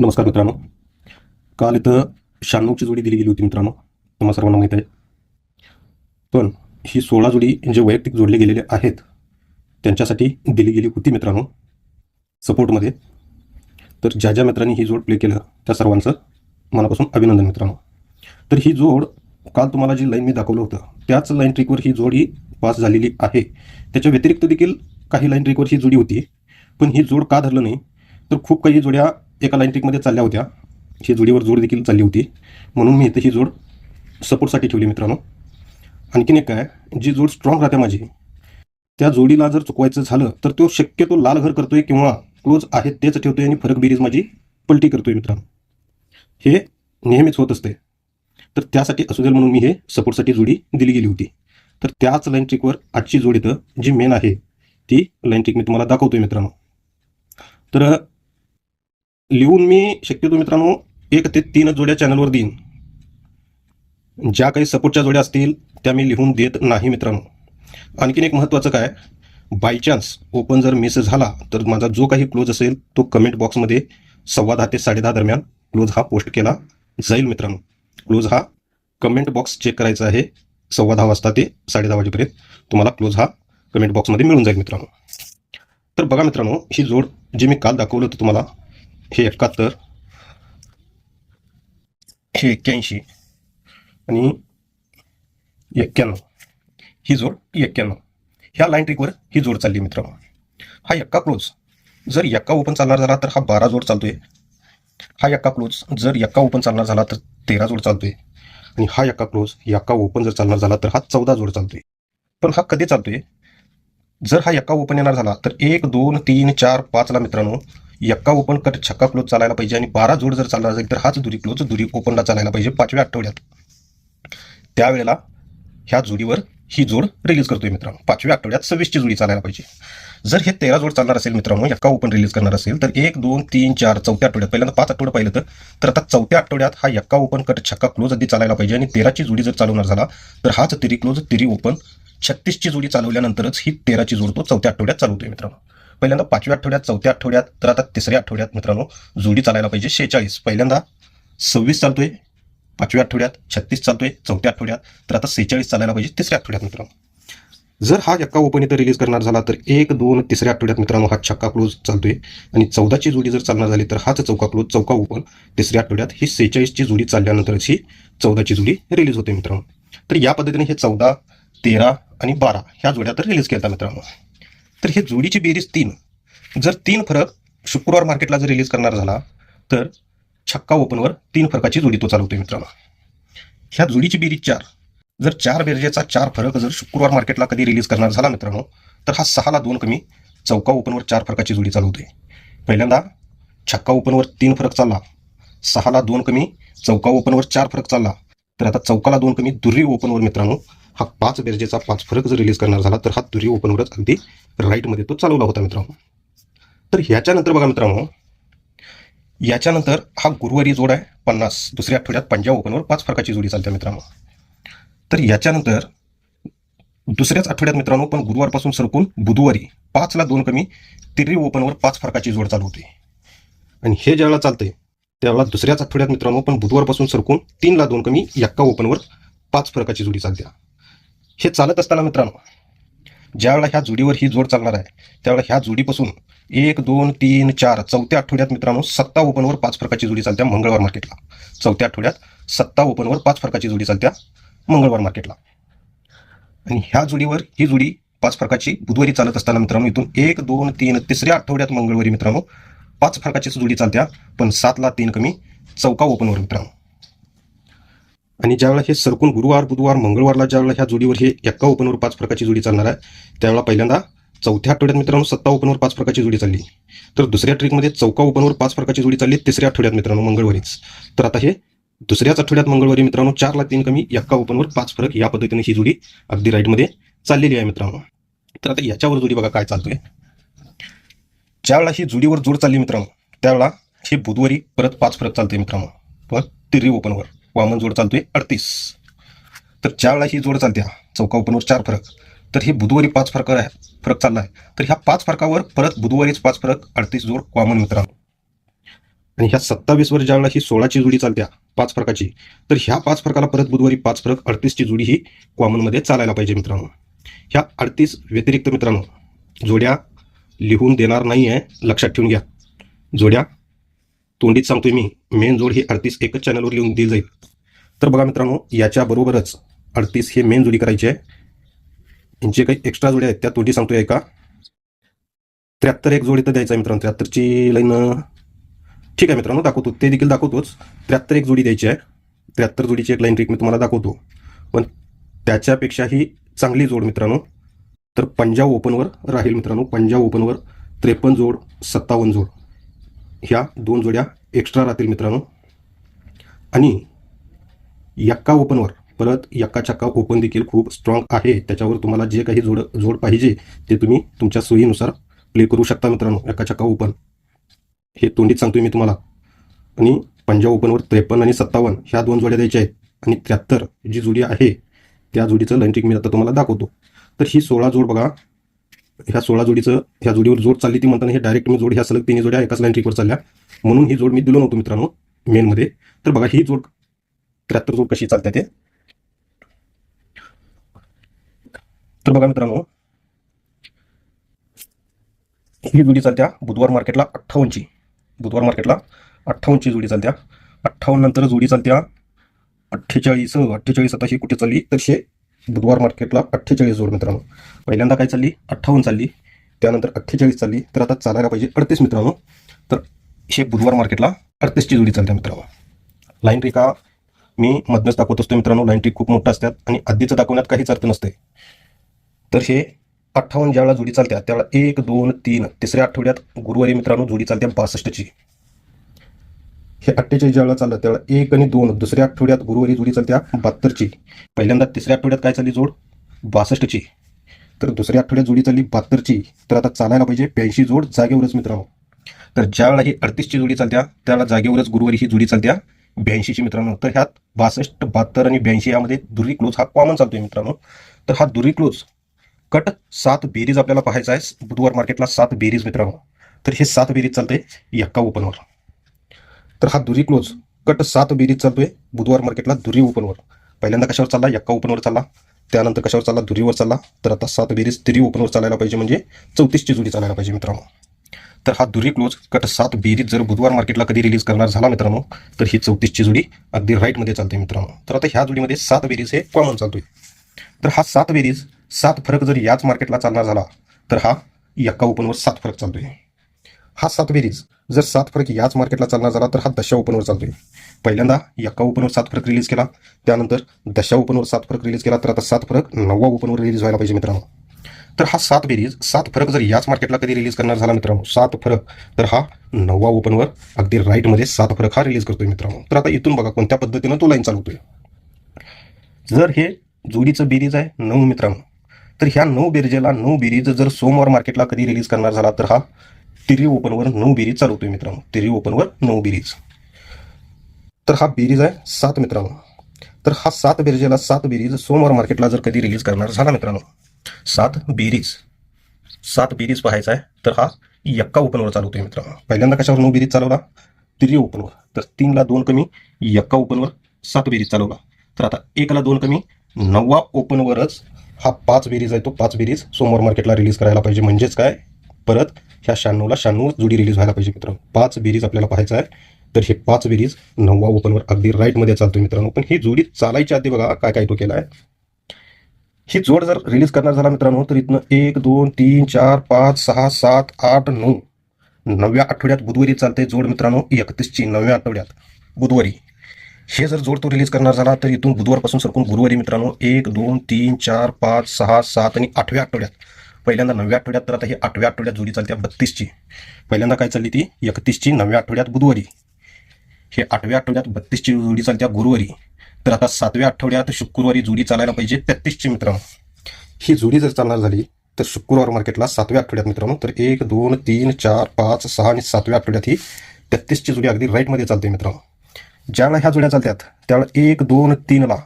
नमस्कार मित्रांनो. काल इथं शहाण्णवची जोडी दिली गेली होती मित्रांनो. तुम्हाला सर्वांना माहीत आहे. पण ही सोळा जोडी जे वैयक्तिक जोडले गेलेले आहेत त्यांच्यासाठी दिली गेली होती मित्रांनो. सपोर्टमध्ये. तर ज्या ज्या मित्रांनी ही जोड प्ले केलं त्या सर्वांचं मनापासून अभिनंदन मित्रांनो. तर ही जोड काल तुम्हाला जी लाईन मी दाखवलं होतं त्याच लाईन ट्रिकवर ही जोडी पास झालेली आहे. त्याच्या व्यतिरिक्त देखील काही लाईन ट्रिकवर ही जोडी होती. पण ही जोड का धरलं नाही तर खूप काही जोड्या एका लाईन ट्रिकमध्ये चालल्या होत्या. ही जोडीवर जोड देखील चालली होती. म्हणून मी इथे ही जोड सपोर्टसाठी ठेवली मित्रांनो. आणखीन एक काय जी जोड स्ट्रॉंग राहते माझी त्या जोडीला जर चुकवायचं झालं तर तो शक्यतो लाल घर करतोय किंवा क्लोज आहे तेच ठेवतोय आणि फरक बेरीज माझी पलटी करतोय मित्रांनो. हे नेहमीच होत असते. तर त्यासाठी असू देल म्हणून मी हे सपोर्टसाठी जोडी दिली गेली होती. तर त्याच लाईन ट्रिकवर आजची जोड इथं जी मेन आहे ती लाईन ट्रिक मी तुम्हाला दाखवतोय मित्रांनो. तर लिहून मी शक्यतो मित्रांनो एक ते तीन जोड्या चॅनलवर देईन. ज्या काही सपोर्टच्या जोड्या असतील त्या मी लिहून देत नाही मित्रांनो. आणखीन एक महत्त्वाचं काय? बाय चान्स ओपन जर मिस झाला तर माझा जो काही क्लोज असेल तो कमेंट बॉक्समध्ये सव्वा दहा ते साडेदहा दरम्यान क्लोज हा पोस्ट केला जाईल मित्रांनो. क्लोज हा कमेंट बॉक्स चेक करायचा आहे सव्वा दहा वाजता ते साडेदहा वाजेपर्यंत. तुम्हाला क्लोज हा कमेंट बॉक्समध्ये मिळून जाईल मित्रांनो. तर बघा मित्रांनो ही जोड जी मी काल दाखवलं होतं तुम्हाला हे एकाहत्तर हे एक्क्याऐंशी आणि एक्क्याण्णव ही जोड एक्क्याण्णव ह्या लाईन ट्रिकवर ही जोड चालली मित्रांनो हा एक्का क्लोज जर एक्का ओपन चालणार झाला तर हा बारा जोड चालतोय हा एक्का क्लोज जर एक्का ओपन चालणार झाला तर तेरा जोड चालतोय आणि हा एक्का क्लोज एक्का ओपन जर चालणार झाला तर हा चौदा जोड चालतोय पण हा कधी चालतोय जर हा एक्का ओपन येणार झाला तर एक दोन तीन चार पाचला मित्रांनो एक्का ओपन कट छक्का क्लोज चालायला पाहिजे आणि बारा जोड जर चालणार असेल तर हाच दुरी क्लोज दुरी ओपनला चालायला पाहिजे पाचव्या आठवड्यात. त्यावेळेला ह्या जोडीवर ही जोड रिलीज करतोय मित्रांनो. पाचव्या आठवड्यात सव्वीसची जोडी चालायला पाहिजे. जर हे तेरा जोड चालणार असेल मित्रांनो एक्का ओपन रिलीज करणार असेल तर एक दोन तीन चार चौथ्या आठवड्यात पहिल्यांदा पाच आठवडं पाहिलं तर तर आता चौथ्या आठवड्यात हा एक्का ओपन कट छक्का क्लोज आधी चालायला पाहिजे आणि तेराची जोडी जर चालवणार झाला तर हाच तिरी क्लोज तिरी ओपन छत्तीसची जोडी चालवल्यानंतरच ही तेराची जोड तो चौथ्या आठवड्यात चालवतोय मित्रांनो. पहिल्यांदा पाचव्या आठवड्यात चौथ्या आठवड्यात तर आता तिसऱ्या आठवड्यात मित्रांनो जोडी चालायला पाहिजे शेहेचाळीस. पहिल्यांदा सव्वीस चालतोय पाचव्या आठवड्यात छत्तीस चालतोय चौथ्या आठवड्यात तर आता सेहेचाळीस चालायला पाहिजे तिसऱ्या आठवड्यात मित्रांनो. जर हा एक्का ओपन इथं रिलीज करणार झाला तर एक दोन तिसऱ्या आठवड्यात मित्रांनो हा छक्का क्लोज चालतोय. आणि चौदाची जोडी जर चालणार झाली तर हाच चौका क्लोज चौका ओपन. तिसऱ्या आठवड्यात ही सेहेचाळीसची जोडी चालल्यानंतरच ही चौदाची जोडी रिलीज होते मित्रांनो. तर या पद्धतीने हे चौदा तेरा आणि बारा ह्या जोड्या तर रिलीज केल्या मित्रांनो. तर हे जोडीची बेरीज तीन. जर तीन फरक शुक्रवार मार्केटला जर रिलीज करणार झाला तर छक्का ओपनवर तीन फरकाची जोडी तो चालवतोय मित्रांनो. ह्या जोडीची बेरीज चार. जर चार बेरजेचा चार फरक जर शुक्रवार मार्केटला कधी रिलीज करणार झाला मित्रांनो तर हा सहाला दोन कमी चौका ओपनवर चार फरकाची जोडी चालवते पहिल्यांदा छक्का ओपनवर तीन फरक चालला सहाला दोन कमी चौका ओपनवर चार फरक चालला तर आता चौकाला दोन कमी दुर्री ओपनवर मित्रांनो हा पाच बेरजेचा पाच फरक जर रिलीज करणार झाला तर हा दुर्री ओपनवरच अगदी राईटमध्ये तो चालवला होता मित्रांनो. तर ह्याच्यानंतर बघा मित्रांनो याच्यानंतर हा गुरुवारी जोड आहे पन्नास दुसऱ्या आठवड्यात पंजाब ओपनवर पाच फरकाची जोडी चालते मित्रांनो. तर याच्यानंतर दुसऱ्याच आठवड्यात मित्रांनो पण गुरुवारपासून सरकून बुधवारी पाचला दोन कमी तिर्री ओपनवर पाच फरकाची जोड चालू होते. आणि हे ज्यावेळेला चालते त्यावेळेला दुसऱ्याच आठवड्यात मित्रांनो पण बुधवारपासून सरकून तीनला दोन कमी एक्का ओपनवर पाच फरकाची जोडी चालते हे चालत असताना मित्रांनो ज्यावेळेला ह्या जोडीवर ही जोड चालणार आहे त्यावेळेला ह्या जोडीपासून एक दोन तीन चार चौथ्या आठवड्यात मित्रांनो सत्ता ओपनवर पाच फरकाची जोडी चालत्या मंगळवार मार्केटला. चौथ्या आठवड्यात सत्ता ओपनवर पाच फरकाची जोडी चालत्या मंगळवार मार्केटला. आणि ह्या जोडीवर ही जोडी पाच फरकाची बुधवारी चालत असताना मित्रांनो इथून एक दोन तीन तिसऱ्या आठवड्यात मंगळवारी मित्रांनो पाच फरकाची जोडी चालत्या पण सातला तीन कमी चौका ओपनवर मित्रांनो. आणि ज्यावेळेला हे सरकून गुरुवार बुधवार मंगळवारला ज्यावेळेला ह्या जोडीवर हे एक्का ओपनवर पाच फरकाची जोडी चालणार आहे त्यावेळेला पहिल्यांदा चौथ्या आठवड्यात मित्रांनो सत्ता ओपनवर पाच फरकाची जोडी चालली. तर दुसऱ्या ट्रिकमध्ये चौका ओपनवर पाच फरकाची जोडी चालली तिसऱ्या आठवड्यात मित्रांनो मंगळवारीच. तर आता हे दुसऱ्याच आठवड्यात मंगळवारी मित्रांनो चारला तीन कमी एक्का ओपनवर पाच फरक या पद्धतीने ही जोडी अगदी राईटमध्ये चाललेली आहे मित्रांनो. तर आता याच्यावर जोडी बघा काय चालतोय. ज्यावेळा ही जुडीवर जोड चालली मित्रांनो त्यावेळा हे बुधवारी परत पाच फरक चालते मित्रांनो. पण तिरी ओपनवर वामन जोड चालतोय अडतीस. तर ज्यावेळा ही जोड चालते चौका ओपनवर चार फरक तर हे बुधवारी पाच फरक आहे फरक चालला आहे. तर ह्या पाच फरकावर परत बुधवारीच पाच फरक अडतीस जोड कॉमन मित्रांनो. आणि ह्या सत्तावीसवर ज्यावेळेला ही सोळाची जोडी चालत्या पाच फरकाची तर ह्या पाच फरकाला परत बुधवारी पाच फरक अडतीसची जोडी ही कॉमनमध्ये चालायला पाहिजे मित्रांनो. ह्या अडतीस व्यतिरिक्त मित्रांनो जोड्या लिहून देणार नाही आहे लक्षात ठेवून घ्या. जोड्या तोंडीत सांगतोय मी मेन जोड ही अडतीस एकच चॅनलवर लिहून दिली जाईल तर बघा मित्रांनो याच्याबरोबरच अडतीस हे मेन जोडी करायची आहे. यांचे काही एक्स्ट्रा जोड्या आहेत त्या तोंडी सांगतोय का त्र्याहत्तर एक जोडी तर द्यायचं आहे मित्रांनो त्र्याहत्तरची लाईन ठीक आहे मित्रांनो दाखवतो. ते देखील दाखवतोच. त्र्याहत्तर एक जोडी द्यायची आहे. त्र्याहत्तर जोडीची एक लाईन ट्रिक मी तुम्हाला दाखवतो. पण त्याच्यापेक्षाही चांगली जोड मित्रांनो तर पंजाब ओपनवर राहील मित्रांनो पंजाब ओपनवर त्रेपन्न जोड सत्तावन्न जोड. ह्या दोन जोड्या एक्स्ट्रा राहतील मित्रांनो. आणि यक्का ओपनवर परत यक्का चक्का ओपन देखील खूप स्ट्रॉंग आहे. त्याच्यावर तुम्हाला जे काही जोड जोड पाहिजे ते तुम्ही तुमच्या सोयीनुसार प्ले करू शकता मित्रांनो यक्का चक्का ओपन. हे तोंडीत सांगतोय मी तुम्हाला. आणि पंजाब ओपनवर त्रेपन्न आणि सत्तावन्न ह्या दोन जोड्या द्यायच्या आहेत. आणि त्र्याहत्तर जी जोडी आहे त्या जोडीचं लाईन मी आता तुम्हाला दाखवतो. तर ही सोळा जोड बघा. ह्या सोळा जोडीचं ह्या जोडीवर जोड चालली ती म्हणताना हे डायरेक्ट मी जोड ह्या सलग तिन्ही जोड्या एकाच लाईन ट्रिकवर चालल्या. म्हणून ही जोड मी दिलो नव्हतो मित्रांनो मेनमध्ये तर बघा ही जोड त्र्याहत्तर जोड कशी चालते ते. तर बघा मित्रांनो ही जोडी चालत्या बुधवार मार्केटला अठ्ठावन्नची. बुधवार मार्केटला अठ्ठावन्नची जोडी चालत्या. अठ्ठावन्न नंतर जोडी चालत्या अठ्ठेचाळीस अठ्ठेचाळीस आता ही कुठे चालली? तर शे बुधवार मार्केटला अठ्ठेचाळीस जोड मित्रांनो. पहिल्यांदा काय चालली? अठ्ठावन्न चालली. त्यानंतर अठ्ठेचाळीस चालली. तर आता चालायला पाहिजे अडतीस मित्रांनो. तर हे बुधवार मार्केटला अडतीसची जोडी चालते मित्रांनो. लाईन ट्रिका मी मधनच दाखवत असतो मित्रांनो. लाईन ट्रिक खूप मोठ्या असतात आणि आधीचं दाखवण्यात काहीच अर्थ नसते तर हे अठ्ठावन्न ज्यावेळेला जोडी चालत्या त्यावेळेला एक दोन तीन तिसऱ्या आठवड्यात गुरुवारी मित्रांनो जोडी चालत्या बासष्टची. हे अठ्ठेचाळीस ज्यावेळेला चाललं त्यावेळेला एक आणि दोन दुसऱ्या आठवड्यात गुरुवारी जोडी चालत्या बहात्तरची. पहिल्यांदा तिसऱ्या आठवड्यात काय चालली जोड? बासष्टची. तर दुसऱ्या आठवड्यात जोडी चालली बहात्तरची. तर आता चालायला पाहिजे ब्याऐंशी जोड जागेवरच मित्रांनो. तर ज्यावेळेला ही अडतीसची जोडी चालत्या त्याला जागेवरच गुरुवारी ही जोडी चालत्या ब्याऐंशीची मित्रांनो. तर ह्यात बासष्ट बहात्तर आणि ब्याऐंशी यामध्ये दुरी क्लोज हा कॉमन चालतोय मित्रांनो. तर हा दुरी क्लोज कट सात बेरीज आपल्याला पाहायचा आहे. बुधवार मार्केटला सात बेरीज मित्रांनो. तर हे सात बेरीज चालते यक्का ओपनवर तर हा दुरी क्लोज कट सात बेरीज चालतोय. बुधवार मार्केटला दुरी ओपनवर पहिल्यांदा कशावर चालला? यक्का ओपनवर चालला. त्यानंतर कशावर चालला? दुरीवर चालला. तर आता सात बेरीज तिरी ओपनवर चालायला पाहिजे म्हणजे चौतीसची जुडी चालायला पाहिजे मित्रांनो. तर हा दुरी क्लोज कट सात बेरीज जर बुधवार मार्केटला कधी रिलीज करणार झाला मित्रांनो तर ही चौतीसची जुडी अगदी राईटमध्ये चालते मित्रांनो. तर आता ह्या जुडीमध्ये सात बेरीज हे कॉमन चालतोय. तर हा सात बेरीज सात फरक जर याच मार्केटला चालणार झाला तर हा यक्का ओपनवर सात फरक चालतोय. हा सात बेरीज. जर सात फरक याच मार्केटला चालणार झाला तर हा दशा ओपनवर चालतोय. पहिल्यांदा एका ओपनवर सात फरक रिलीज केला त्यानंतर दशा ओपनवर सात फरक रिलीज केला तर आता सात फरक नववा ओपनवर रिलीज व्हायला पाहिजे मित्रांनो. तर हा सात बेरीज सात फरक जर याच मार्केटला कधी रिलीज करणार झाला मित्रांनो सात फरक तर हा नववा ओपनवर अगदी राईटमध्ये सात फरक हा रिलीज करतोय मित्रांनो. तर आता इथून बघा कोणत्या पद्धतीनं तो लाईन चालवतोय. जर हे जोडीचं बेरीज आहे नऊ मित्रांनो तर ह्या नऊ बेरजेला नऊ बेरीज जर सोमवार मार्केटला कधी रिलीज करणार झाला तर हा तिरी ओपनवर नऊ बेरीज चालवतोय मित्रांनो. तिरी ओपनवर नऊ बेरीज. तर हा बेरीज आहे सात मित्रांनो. तर हा सात बेरीजला सात बेरीज सोमवार मार्केटला जर कधी रिलीज करणार झाला मित्रांनो. सात बेरीज. सात बेरीज पाहायचा आहे. तर हा यक्का ओपनवर चालवतोय मित्रांनो. पहिल्यांदा कशावर नऊ बेरीज चालवला? तिरी ओपनवर. तर तीनला दोन कमी यक्का ओपनवर सात बेरीज चालवला. तर आता एकला दोन कमी नववा ओपनवरच हा पाच बेरीज आहे. तो पाच बेरीज सोमवार मार्केटला रिलीज करायला पाहिजे. म्हणजेच काय? परत ह्या शहाण्णवला शहाण्णव जोडी रिलीज व्हायला पाहिजे मित्रांनो. पाच बेरीज आपल्याला पाहायचं आहे. तर हे पाच बेरीज नववा ओपनवर अगदी राईटमध्ये चालतोय मित्रांनो. पण ही जोडी चालायच्या आधी बघा काय काय तो केला आहे. ही जोड जर रिलीज करणार झाला मित्रांनो तर इथनं एक दोन तीन चार पाच सहा सात आठ नऊ. नवव्या आठवड्यात बुधवारी चालते जोड मित्रांनो एकतीसची नवव्या आठवड्यात. बुधवारी. हे जर जोड तो रिलीज करणार झाला तर इथून बुधवारपासून सरकून गुरुवारी मित्रांनो एक दोन तीन चार पाच सहा सात आणि आठव्या आठवड्यात. पहिल्यांदा नवव्या आठवड्यात तर आता ही आठव्या आठवड्यात जोडी चालते बत्तीसची पहिल्यांदा काय चालली ती? एकतीसची नवव्या आठवड्यात बुधवारी. हे आठव्या आठवड्यात बत्तीसची जोडी चालत्या गुरुवारी. तर आता सातव्या आठवड्यात शुक्रवारी जोडी चालायला पाहिजे तेहतीसची मित्रांनो. ही जोडी जर चालणार झाली तर शुक्रवार मार्केटला सातव्या आठवड्यात मित्रांनो तर एक दोन तीन चार पाच सहा आणि सातव्या आठवड्यात ही तेहतीसची जोडी अगदी राईटमध्ये चालते मित्रांनो. ज्यावेळेला ह्या जोड्या चालतात त्यावेळेला एक दोन तीनला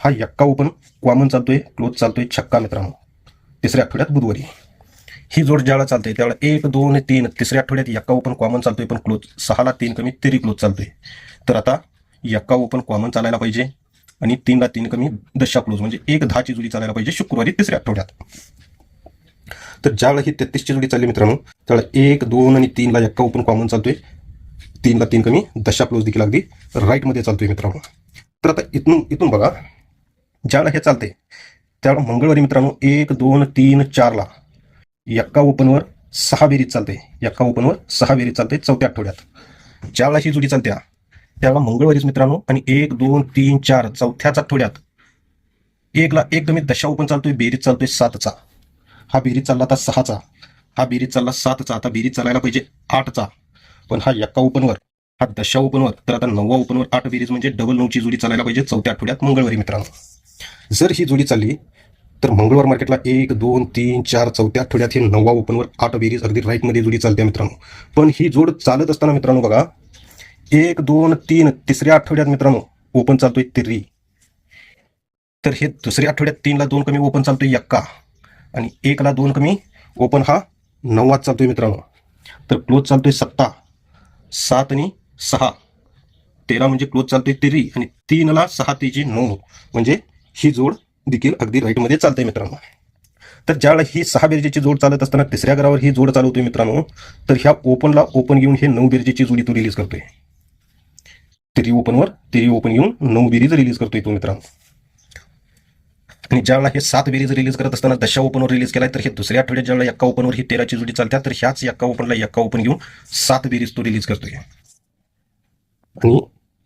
हा यक्का ओपन कॉमन चालतोय क्लोज चालतोय छक्का मित्रांनो. तिसऱ्या आठवड्यात बुधवारी. ही जोड ज्याला चालते त्यावेळेला एक दोन तीन तिसऱ्या आठवड्यात यक्का ओपन कॉमन चालतोय पण क्लोज सहाला तीन कमी तेरी क्लोज चालतोय. तर आता यक्का ओपन कॉमन चालायला पाहिजे आणि तीनला तीन कमी दशा क्लोज म्हणजे एक दहाची जोडी चालायला पाहिजे शुक्रवारी तिसऱ्या आठवड्यात. तर ज्यावेळेला ही तेहतीसची जोडी चालली मित्रांनो त्यावेळेला एक दोन आणि तीनला यक्का ओपन कॉमन चालतोय. तीनला तीन कमी दशा क्लोज देखील अगदी राईटमध्ये चालतोय मित्रांनो. तर आता इथून इथून बघा ज्याला हे चालते त्यावेळेला मंगळवारी मित्रांनो एक दोन तीन चारला यक्का ओपनवर सहा बेरीज चालते. यक्का ओपनवर सहा बेरीज चालते चौथ्या आठवड्यात. ज्यावेळा ही जुडी चालत्या त्यावेळा मंगळवारीच मित्रांनो आणि एक दोन तीन चार चौथ्याच आठवड्यात एकला एक कमी दशा ओपन चालतोय बेरीज चालतोय सातचा. हा बेरीज चालला आता सहाचा. हा बेरीज चालला सातचा. आता बेरीज चालायला पाहिजे आठचा. पण हा यक्का ओपनवर हा दशा ओपनवर तर आता नववा ओपनवर आठ बेरीज म्हणजे डबल नऊची जुडी चालायला पाहिजे चौथ्या आठवड्यात मंगळवारी मित्रांनो. जर ही जोडी चालली तर मंगळवार मार्केटला एक दोन तीन चार चौथ्या आठवड्यात हे नववा ओपनवर आठ बेरीज अगदी राईटमध्ये जोडी चालते मित्रांनो. पण ही जोड चालत असताना मित्रांनो बघा एक दोन तीन तिसऱ्या आठवड्यात मित्रांनो ओपन चालतोय तिरी. तर हे दुसऱ्या आठवड्यात तीनला दोन कमी ओपन चालतोय यक्का. आणि एकला दोन कमी ओपन हा नववाच चालतोय मित्रांनो. तर क्लोज चालतोय सत्ता सात आणि सहा. तेरा म्हणजे क्लोज चालतोय तिरी आणि तीनला सहा तेजी नऊ. म्हणजे ही जोड देखील अगदी राईटमध्ये चालते मित्रांनो. तर ज्यावेळेला ही सहा बेरजेची जोड चालत असताना तिसऱ्या घरावर ही जोड चालवतोय मित्रांनो तर ह्या ओपनला ओपन घेऊन हे नऊ बेरजेची जोडी तो रिलीज करतोय. तिरी ओपनवर तिरी ओपन घेऊन नऊ बेरीज रिलीज करतोय तो मित्रांनो. आणि ज्यावेळेला हे सात बेरीज रिलीज करत असताना दशा ओपनवर रिलीज केलाय तर हे दुसऱ्या आठवड्यात ज्यावेळेला एक्का ओपनवर ही तेराची जोडी चालत्या तर ह्याच एक्का ओपनला एक्का ओपन घेऊन सात बेरीज तो रिलीज करतोय. आणि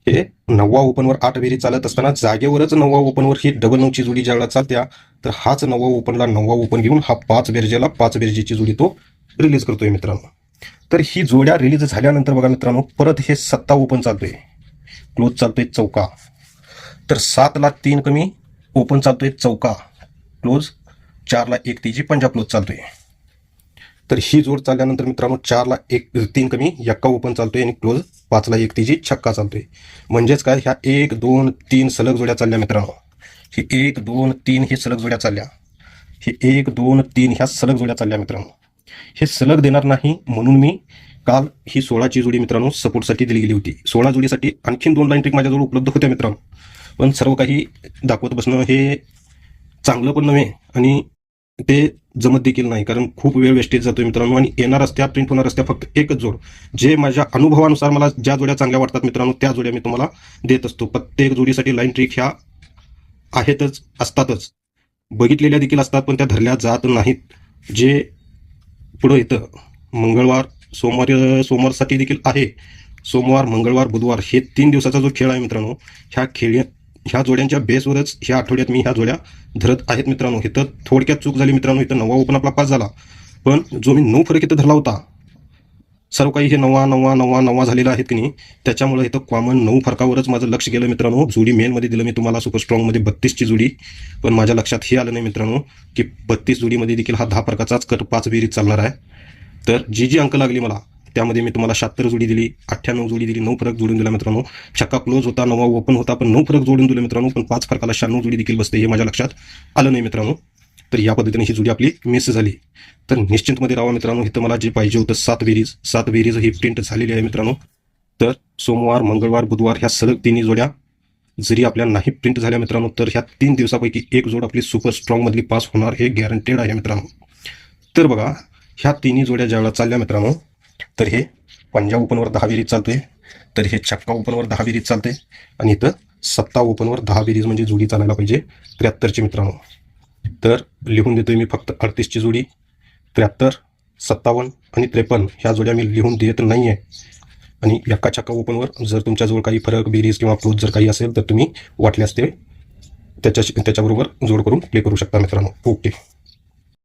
हे नववा ओपनवर आठ बेरीज चालत असताना जागेवरच नववा ओपनवर ही डबल नऊची जोडी ज्यावेळेला चालत्या तर हाच नववा ओपनला नववा ओपन घेऊन हा पाच बेरजेला पाच बेरजेची जोडी तो रिलीज करतोय मित्रांनो. तर ही जोड्या रिलीज झाल्यानंतर बघा मित्रांनो परत हे सत्ता ओपन चालतोय. क्लोज चालतोय चौका. तर सातला तीन कमी ओपन चालतोय चौका. क्लोज चारला एक तेजी पंजाब क्लोज चालतोय. तर ही जोड चालल्यानंतर मित्रांनो चारला एक तीन कमी. यक्का ओपन चालतोय आणि क्लोज पाचला एक तिची छक्का चालतोय. म्हणजेच काय ह्या एक दोन तीन सलग जोड्या चालल्या मित्रांनो. ही एक दोन तीन हे सलग जोड्या चालल्या. हे एक दोन तीन ह्या सलग जोड्या चालल्या मित्रांनो. हे सलग देणार नाही म्हणून मी काल ही सोळाची जोडी मित्रांनो सपोर्टसाठी दिली गेली होती. सोळा जोडीसाठी आणखीन दोन लाईन ट्रिक माझ्याजवळ उपलब्ध होत्या मित्रांनो. पण सर्व काही दाखवत बसणं हे चांगलं पण नव्हे आणि ते जमत देखील नाही. कारण खूप वेळ वेस्टेज जातोय मित्रांनो आणि येणार असत्या प्रिंट होणार असत्या फक्त एकच जोड. जे माझ्या अनुभवानुसार मला ज्या जोड्या चांगल्या वाटतात मित्रांनो त्या जोड्या मी तुम्हाला देत असतो. प्रत्येक जोडीसाठी लाईन ट्रिक ह्या आहेतच असतातच. बघितलेल्या देखील असतात पण त्या धरल्या जात नाहीत. जे पुढं येतं मंगळवार सोमवार सोमवारसाठी देखील आहे. सोमवार मंगळवार बुधवार हे तीन दिवसाचा जो खेळ आहे मित्रांनो ह्या खेळ ह्या जोड्यांच्या बेसवरच ह्या आठवड्यात मी ह्या जोड्या धरत आहेत मित्रांनो. इथं थोडक्यात चूक झाली मित्रांनो. इथं नवा ओपन आपला पास झाला. पण जो मी नऊ फरक इथं धरला होता सर्व काही हे नवा नवा नवा नवा झालेला आहेत की नाही त्याच्यामुळे इथं कॉमन नऊ फरकावरच माझं लक्ष गेलं मित्रांनो. जोडी मेनमध्ये दिलं मी तुम्हाला सुपर स्ट्रॉंगमध्ये बत्तीसची जोडी. पण माझ्या लक्षात हे आलं नाही मित्रांनो की बत्तीस जोडीमध्ये देखील हा दहा फरकाचाच कर पाच बेरीज चालणार आहे. तर जी जी अंक लागली मला त्यामध्ये मी तुम्हाला शहात्तर जोडी दिली अठ्ठ्याण्णव जोडी दिली नऊ फरक जोडून दिला मित्रांनो. छक्का क्लोज होता नवा ओपन होता पण नऊ फरक जोडून दिला मित्रांनो पण पाच फरकाला शहाण्णव जोडी देखील बसते हे माझ्या लक्षात आलं नाही मित्रांनो. तर या पद्धतीने ही जोडी आपली मिस झाली. तर निश्चिंतमध्ये राहा मित्रांनो इथं मला जे पाहिजे होतं सात बेरीज सात बेरीज ही प्रिंट झालेली आहे मित्रांनो. तर सोमवार मंगळवार बुधवार ह्या सलग तिन्ही जोड्या जरी आपल्या नाही प्रिंट झाल्या मित्रांनो तर ह्या तीन दिवसापैकी एक जोड आपली सुपर स्ट्रॉंगमधली पास होणार हे गॅरंटेड आहे मित्रांनो. तर बघा ह्या तिन्ही जोड्या ज्यावेळेला चालल्या मित्रांनो तर हे पंजाब ओपनवर दहा बेरीज चालतोय. तर हे छक्का ओपनवर दहा बेरीज चालते आणि इथं सत्ता ओपनवर दहा बेरीज म्हणजे जोडी चालायला पाहिजे त्र्याहत्तरची मित्रांनो. तर लिहून देतोय मी फक्त अडतीसची जोडी. त्र्याहत्तर सत्तावन्न आणि त्रेपन्न ह्या जोड्या मी लिहून देत नाही आहे आणि एका छक्का ओपनवर जर तुमच्याजवळ काही फरक बेरीज किंवा क्लोज जर काही असेल तर तुम्ही वाटल्यास ते त्याच्याशी त्याच्याबरोबर जोड करून प्ले करू शकता मित्रांनो. ओके